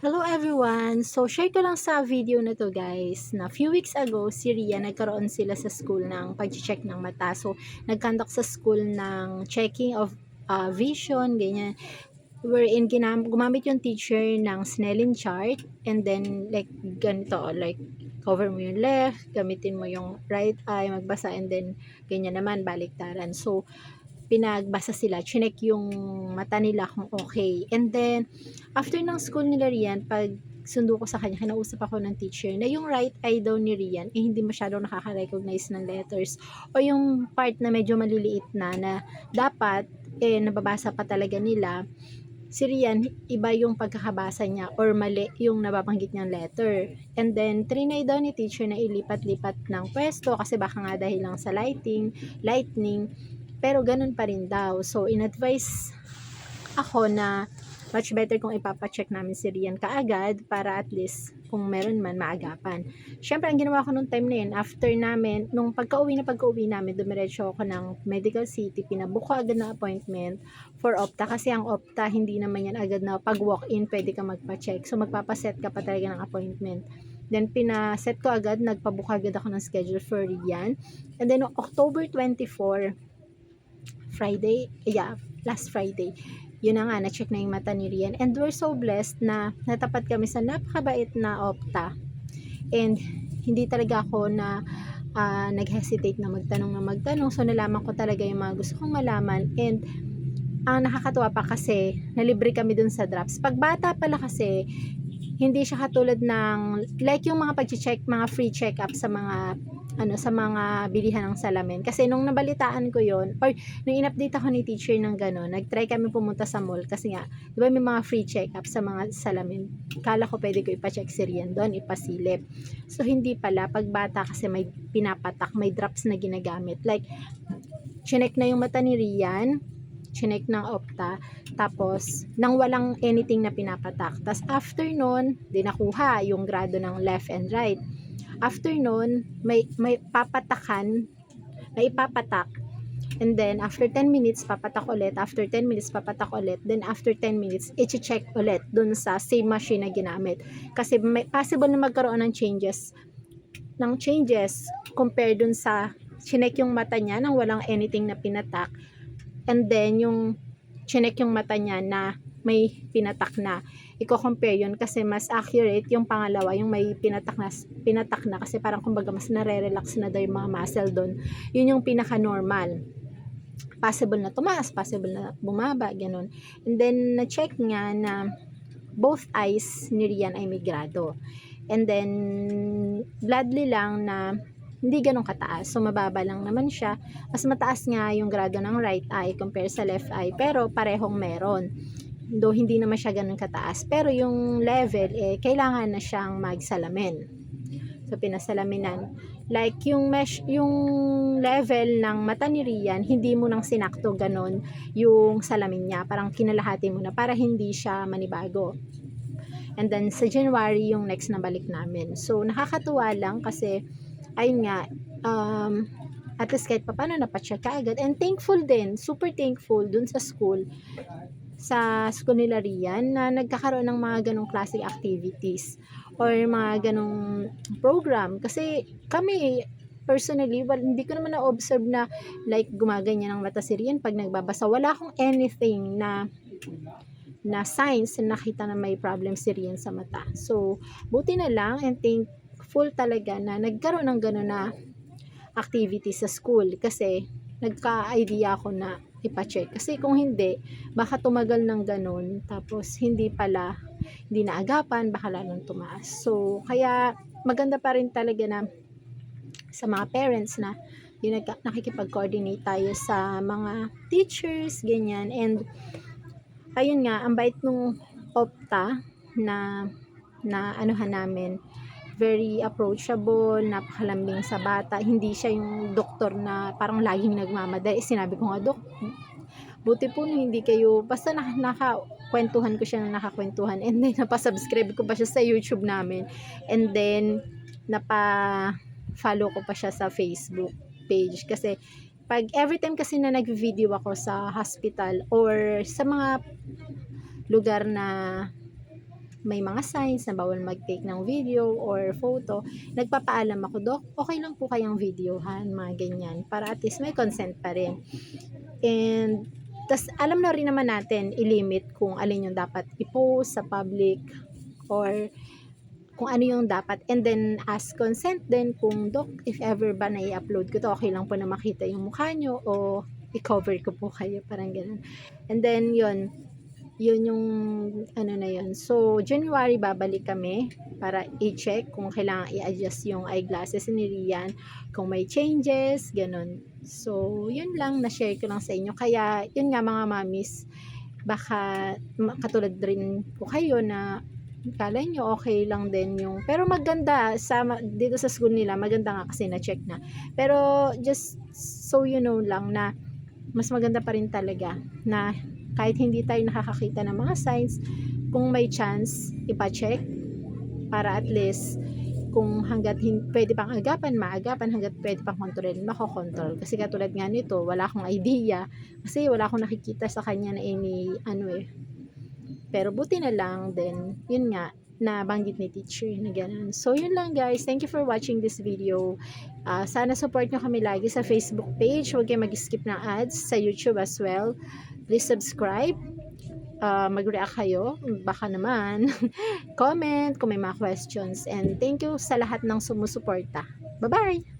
Hello everyone! So, share ko lang sa video na to guys, na few weeks ago, si Ria, nagkaroon sila sa school ng pag-check ng mata. So, nag-conduct sa school ng checking of uh, vision, ganyan. Wherein ginam gumamit yung teacher ng Snellen chart and then like ganito, like cover mo yung left, gamitin mo yung right eye, magbasa and then ganyan naman, baliktaran. So, pinagbasa sila, chinek yung mata nila kung okay. And then, after ng school nila Rian, pag sundo ko sa kanya, kinausap ako ng teacher na yung right eye daw ni Rian, eh hindi masyadong nakaka-recognize ng letters. O yung part na medyo maliliit na, na dapat, eh, nababasa pa talaga nila, si Rian, iba yung pagkakabasa niya or mali yung nababanggit niyang letter. And then, trinay daw ni teacher na ilipat-lipat ng pwesto kasi baka nga dahil lang sa lighting, lightning, pero ganun pa rin daw. So, in-advise ako na much better kung ipapacheck namin si Rian kaagad para at least kung meron man maagapan. Siyempre, ang ginawa ko nung time na yun, after namin, nung pagka-uwi na pagka-uwi namin, dumiretso ako ng Medical City, pinabook agad na appointment for Opta kasi ang Opta, hindi naman yan agad na pag walk-in, pwede ka magpa-check. So, magpapaset ka pa talaga ng appointment. Then, pinaset ko agad, nagpabook agad ako ng schedule for Rian. And then, October 24, Friday, yeah, last Friday, yun na nga, na-check na yung mata ni Rian. And we're so blessed na natapat kami sa napakabait na opta. And hindi talaga ako na uh, nag-hesitate na magtanong na magtanong. So, nalaman ko talaga yung mga gusto kong malaman. And ang nakakatuwa pa kasi, nalibre kami dun sa drops. Pag bata pala kasi, hindi siya katulad ng, like yung mga pag-check, mga free check-up sa mga ano sa mga bilihan ng salamin. Kasi nung nabalitaan ko yon or nung in-update ako ni teacher ng gano'n nag-try kami pumunta sa mall kasi nga di ba may mga free check-up sa mga salamin? Kala ko pwede ko ipa-check si Rian doon ipasilip. So hindi pala. Pag bata kasi may pinapatak may drops na ginagamit. Like chinek na yung mata ni Rian chinek ng opta tapos nang walang anything na pinapatak tapos after nun di nakuha yung grado ng left and right after nun, may, may papatakan, may ipapatak. And then, after 10 minutes, papatak ulit. After 10 minutes, papatak ulit. Then, after 10 minutes, i-check ulit dun sa same machine na ginamit. Kasi may possible na magkaroon ng changes ng changes compare dun sa chinek yung mata niya nang walang anything na pinatak. And then, yung chinek yung mata niya na may pinatak na. Iko-compare yun kasi mas accurate yung pangalawa, yung may pinatak na, pinatak na kasi parang kumbaga mas nare-relax na daw yung mga muscle doon. Yun yung pinaka-normal. Possible na tumaas, possible na bumaba, ganun. And then, na-check nga na both eyes ni Rian ay migrado. And then, bloodly lang na hindi ganun kataas. So, mababa lang naman siya. Mas mataas nga yung grado ng right eye compare sa left eye. Pero, parehong meron do hindi naman siya ganun kataas. Pero yung level, eh, kailangan na siyang magsalamin. So, pinasalaminan. Like, yung mesh, yung level ng mata ni Rian, hindi mo nang sinakto ganun yung salamin niya. Parang kinalahati mo na para hindi siya manibago. And then, sa January, yung next na balik namin. So, nakakatuwa lang kasi, ayun nga, um, at least kahit pa paano napacheck ka agad. And thankful din, super thankful dun sa school sa school nila Rian na nagkakaroon ng mga ganong classic activities or mga ganong program. Kasi kami, personally, well, hindi ko naman na-observe na like gumaganyan ng mata si Rian pag nagbabasa. Wala akong anything na na signs na nakita na may problem si Rian sa mata. So, buti na lang and thankful talaga na nagkaroon ng gano'n na activity sa school kasi nagka-idea ako na ipacheck. Kasi kung hindi, baka tumagal ng ganun, tapos hindi pala, hindi naagapan, baka lalong tumaas. So, kaya maganda pa rin talaga na sa mga parents na yung nakikipag-coordinate tayo sa mga teachers, ganyan. And, ayun nga, ang bait nung opta na na anuhan namin very approachable, napakalambing sa bata. Hindi siya yung doktor na parang laging nagmamadali. Sinabi ko nga, Dok, buti po hindi kayo, basta na, nakakwentuhan ko siya na nakakwentuhan. And then, napasubscribe ko pa siya sa YouTube namin. And then, napa-follow ko pa siya sa Facebook page. Kasi, pag every time kasi na nag-video ako sa hospital or sa mga lugar na may mga signs na bawal mag-take ng video or photo, nagpapaalam ako, Dok, okay lang po kayang videohan, mga ganyan, para at least may consent pa rin. And, tas alam na rin naman natin, i-limit kung alin yung dapat i-post sa public or kung ano yung dapat and then ask consent din kung doc if ever ba na i-upload ko to okay lang po na makita yung mukha nyo o i-cover ko po kayo parang ganun and then yun yun yung ano na yun. So January babalik kami para i-check kung kailangan i-adjust yung eyeglasses ni Rian kung may changes ganun. So yun lang na-share ko lang sa inyo. Kaya yun nga mga mamis baka katulad rin ko kayo na Kala nyo okay lang din yung pero maganda sa dito sa school nila maganda nga kasi na-check na. Pero just so you know lang na mas maganda pa rin talaga na kahit hindi tayo nakakakita ng mga signs kung may chance ipa-check para at least kung hanggat hin- pwede pang agapan, maagapan, hanggat pwede pang kontrolin, makokontrol. Kasi katulad nga nito, wala akong idea. Kasi wala akong nakikita sa kanya na any, ano eh, pero buti na lang din, yun nga, nabanggit ni teacher na ganun. So, yun lang guys. Thank you for watching this video. Ah, sana support nyo kami lagi sa Facebook page. Huwag kayo mag-skip ng ads. Sa YouTube as well. Please subscribe. Ah, mag-react kayo. Baka naman. Comment kung may mga questions. And thank you sa lahat ng sumusuporta. Bye-bye!